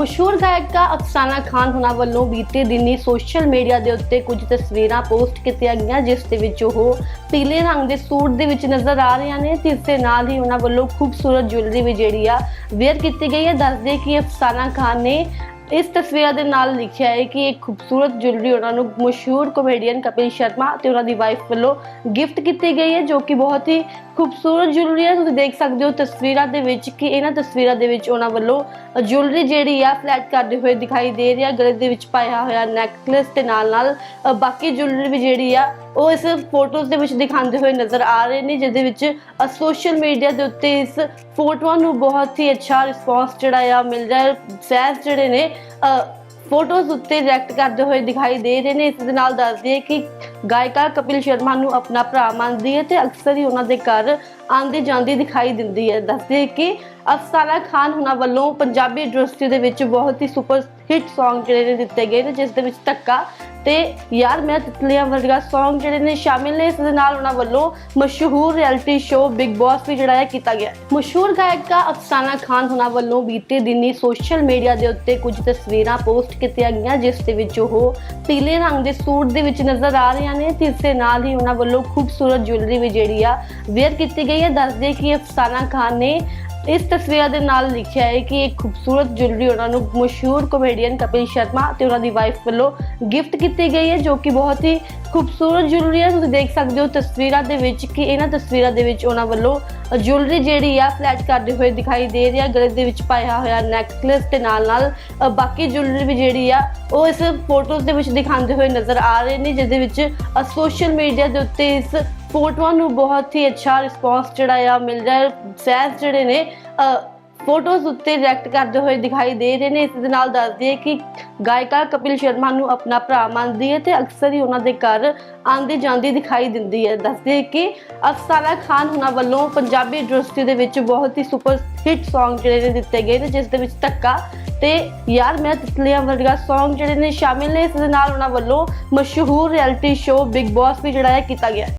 ਮਸ਼ਹੂਰ ਗਾਇਕਾ ਅਫਸਾਨਾ ਖਾਨ ਹੁਣਾਂ ਵੱਲੋਂ ਬੀਤੇ ਦਿਨੀ ਸੋਸ਼ਲ ਮੀਡੀਆ ਦੇ ਉੱਤੇ ਕੁਝ ਤਸਵੀਰਾਂ ਪੋਸਟ ਕੀਤੀਆਂ ਗਈਆਂ, ਜਿਸ ਦੇ ਵਿੱਚ ਉਹ ਪੀਲੇ ਰੰਗ ਦੇ ਸੂਟ ਦੇ ਵਿੱਚ ਨਜ਼ਰ ਆ ਰਹੀਆਂ ਨੇ ਤੇ ਇਸ ਦੇ ਨਾਲ ਹੀ ਉਹਨਾਂ ਵੱਲੋਂ ਖੂਬਸੂਰਤ ਜੁਐਲਰੀ ਵੀ ਜਿਹੜੀ ਆ ਵੇਅਰ ਕੀਤੀ ਗਈ ਹੈ। ਦੱਸਦੇ ਕਿ ਅਫਸਾਨਾ ਖਾਨ ਨੇ ਇਸ ਤਸਵੀਰਾਂ ਦੇ ਨਾਲ ਲਿਖਿਆ ਹੈ ਕਿ ਇੱਕ ਖੂਬਸੂਰਤ ਜੁਐਲਰੀ ਉਹਨਾਂ ਨੂੰ ਮਸ਼ਹੂਰ ਕਾਮੇਡੀਅਨ ਕਪਿਲ ਸ਼ਰਮਾ ਤੇ ਉਹਨਾਂ ਦੀ ਵਾਈਫ ਵੱਲੋਂ ਗਿਫਟ ਕੀਤੀ ਗਈ ਹੈ, ਜੋ ਕਿ ਬਹੁਤ ਹੀ ਖੂਬਸੂਰਤ ਜੁਐਲਰੀ ਹੈ ਤੁਸੀਂ ਦੇਖ ਸਕਦੇ ਹੋ ਤਸਵੀਰਾਂ ਦੇ ਵਿੱਚ ਕਿ ਇਹਨਾਂ ਤਸਵੀਰਾਂ ਦੇ ਵਿੱਚ ਉਹਨਾਂ ਵੱਲੋਂ ਜੁਐਲਰੀ ਜਿਹੜੀ ਆ ਫਲੈਟ ਕਰਦੇ ਹੋਏ ਦਿਖਾਈ ਦੇ ਰਹੀ ਹੈ ਗਲੇ ਦੇ ਵਿੱਚ ਪਾਇਆ ਹੋਇਆ ਨੈਕਲੇਸ ਤੇ ਨਾਲ ਨਾਲ ਬਾਕੀ ਜੁਐਲਰੀ ਵੀ ਜਿਹੜੀ ਆ ਉਹ ਇਸ ਫੋਟੋਜ਼ ਦੇ ਵਿੱਚ ਦਿਖਾਉਂਦੇ ਹੋਏ ਨਜ਼ਰ ਆ ਰਹੇ ਨੇ ਜਿਹਦੇ ਵਿੱਚ ਸੋਸ਼ਲ ਮੀਡੀਆ ਦੇ ਉੱਤੇ ਇਸ ਫੋਟੋਆਂ ਨੂੰ ਬਹੁਤ ਹੀ ਅੱਛਾ ਰਿਸਪੌਂਸ ਜਿਹੜਾ ਆ ਮਿਲ ਰਿਹਾ ਫੈਨਸ ਜਿਹੜੇ ਨੇ ਅ, ਫੋਟੋਜ਼ ਉੱਤੇ ਰਿਐਕਟ ਕਰਦੇ ਹੋਏ ਦਿਖਾਈ ਦੇ ਰਹੇ ਨੇ। ਇਸ ਦੇ ਨਾਲ ਦੱਸਦੀ ਹੈ ਕਿ ਗਾਇਕਾ ਕਪਿਲ ਸ਼ਰਮਾ ਨੂੰ ਆਪਣਾ ਭਰਾ ਮੰਨਦੀ ਹੈ ਤੇ ਅਕਸਰ ਹੀ ਉਹਨਾਂ ਦੇ ਘਰ ਆਂਦੀ ਜਾਂਦੀ ਦਿਖਾਈ ਦਿੰਦੀ ਹੈ। ਦੱਸਦੀ ਕਿ ਅਫਸਾਨਾ ਖਾਨ ਹੁਣਾਂ ਵੱਲੋਂ ਪੰਜਾਬੀ ਇੰਡਸਟਰੀ ਦੇ ਵਿੱਚ ਬਹੁਤ ਹੀ ਸੁਪਰ ਹਿੱਟ Song ਜਿਹੜੇ ਨੇ ਦਿੱਤੇ ਗਏ ਨੇ, ਜਿਸ ਦੇ ਵਿੱਚ ਧੱਕਾ ਤੇ ਯਾਰ ਮੈਂ ਤਿਤਲੀਆਂ ਵਰਗਾ Song ਜਿਹੜੇ ਨੇ ਸ਼ਾਮਿਲ ਨੇ। ਇਸ ਦੇ ਨਾਲ ਉਹਨਾਂ ਵੱਲੋਂ ਮਸ਼ਹੂਰ ਰਿਐਲਿਟੀ ਸ਼ੋਅ ਬਿਗ ਬੌਸ ਵੀ ਜਿਹੜਾ ਹੈ ਕੀਤਾ ਗਿਆ। ਮਸ਼ਹੂਰ ਗਾਇਕਾ ਅਫਸਾਨਾ ਖਾਨ ਹੁਣਾਂ ਵੱਲੋਂ ਬੀਤੇ ਦਿਨੀ ਸੋਸ਼ਲ ਮੀਡੀਆ ਦੇ ਉੱਤੇ ਕੁਝ ਤਸਵੀਰਾਂ ਪੋਸਟ ਕੀਤੀਆਂ ਗਈਆਂ, ਜਿਸ ਦੇ ਵਿੱਚ ਉਹ ਪੀਲੇ ਰੰਗ ਦੇ ਸੂਟ ਦੇ ਵਿੱਚ ਨਜ਼ਰ ਆ ਰਹੇ ਰਹੀਆਂ ਨੇ ਤੇ ਇਸ ਦੇ ਨਾਲ ਹੀ ਉਹਨਾਂ ਵੱਲੋਂ ਖੂਬਸੂਰਤ ਜੁਐਲਰੀ ਵੀ ਜਿਹੜੀ ਆ ਵੇਅਰ ਕੀਤੀ ਗਈ ਹੈ। ਦੱਸਦੇ ਕਿ ਅਫਸਾਨਾ ਖਾਨ ਨੇ ਇਸ ਤਸਵੀਰਾਂ ਦੇ ਨਾਲ ਲਿਖਿਆ ਹੈ ਕਿ ਇੱਕ ਖੂਬਸੂਰਤ ਜੁਐਲਰੀ ਉਹਨਾਂ ਨੂੰ ਮਸ਼ਹੂਰ ਕਾਮੇਡੀਅਨ ਕਪਿਲ ਸ਼ਰਮਾ ਤੇ ਉਹਨਾਂ ਦੀ ਵਾਈਫ ਵੱਲੋਂ ਗਿਫਟ ਕੀਤੀ ਗਈ ਹੈ, ਜੋ ਕਿ ਬਹੁਤ ਹੀ ਖੂਬਸੂਰਤ ਜੁਐਲਰੀ ਹੈ। ਤੁਸੀਂ ਦੇਖ ਸਕਦੇ ਹੋ ਤਸਵੀਰਾਂ ਦੇ ਵਿੱਚ ਕਿ ਇਹਨਾਂ ਤਸਵੀਰਾਂ ਦੇ ਵਿੱਚ ਉਹਨਾਂ ਵੱਲੋਂ ਜੁਐਲਰੀ ਜਿਹੜੀ ਆ ਫਲੈਟ ਕਰਦੇ ਹੋਏ ਦਿਖਾਈ ਦੇ ਰਹੀ ਹੈ। ਗਲੇ ਦੇ ਵਿੱਚ ਪਾਇਆ ਹੋਇਆ ਨੈਕਲੇਸ ਤੇ ਨਾਲ ਨਾਲ ਬਾਕੀ ਜੁਐਲਰੀ ਵੀ ਜਿਹੜੀ ਆ, ਉਹ ਇਸ ਫੋਟੋਜ਼ ਦੇ ਵਿੱਚ ਦਿਖਾਉਂਦੇ ਹੋਏ ਨਜ਼ਰ ਆ ਰਹੇ ਨੇ, ਜਿਹਦੇ ਵਿੱਚ ਸੋਸ਼ਲ ਮੀਡੀਆ ਦੇ ਉੱਤੇ ਇਸ ਫੋਟੋਆਂ ਨੂੰ ਬਹੁਤ ਹੀ ਅੱਛਾ ਰਿਸਪੌਂਸ ਜਿਹੜਾ ਆ, ਮਿਲ ਰਿਹਾ ਹੈ। ਫੈਨਸ ਜਿਹੜੇ ਨੇ ਫੋਟੋਜ਼ ਉੱਤੇ ਰਿਐਕਟ ਕਰਦੇ ਹੋਏ ਦਿਖਾਈ ਦੇ ਰਹੇ ਨੇ। ਇਸ ਦੇ ਨਾਲ ਦੱਸਦੀ ਹੈ ਕਿ ਗਾਇਕਾ ਕਪਿਲ ਸ਼ਰਮਾ ਨੂੰ ਆਪਣਾ ਭਰਾ ਮੰਨਦੀ ਹੈ ਤੇ ਅਕਸਰ ਹੀ ਉਹਨਾਂ ਦੇ ਘਰ ਆਂਦੀ ਜਾਂਦੀ ਦਿਖਾਈ ਦਿੰਦੀ ਹੈ। ਦੱਸਦੀ ਹੈ ਕਿ ਅਫਸਾਨਾ ਖਾਨ ਹੁਣਾਂ ਵੱਲੋਂ ਪੰਜਾਬੀ ਇੰਡਸਟਰੀ ਦੇ ਵਿੱਚ ਬਹੁਤ ਹੀ ਸੁਪਰ ਹਿੱਟ Song ਜਿਹੜੇ ਨੇ ਦਿੱਤੇ ਗਏ ਨੇ, ਜਿਸ ਦੇ ਵਿੱਚ ਧੱਕਾ ਤੇ ਯਾਰ ਮੈਂ ਤਿਤਲੀਆਂ ਵਰਗਾ Song ਜਿਹੜੇ ਨੇ ਸ਼ਾਮਿਲ ਨੇ। ਇਸ ਦੇ ਨਾਲ ਉਹਨਾਂ ਵੱਲੋਂ ਮਸ਼ਹੂਰ ਰਿਐਲਿਟੀ ਸ਼ੋਅ ਬਿਗ ਬੌਸ ਵੀ ਜਿਹੜਾ ਹੈ ਕੀਤਾ ਗਿਆ।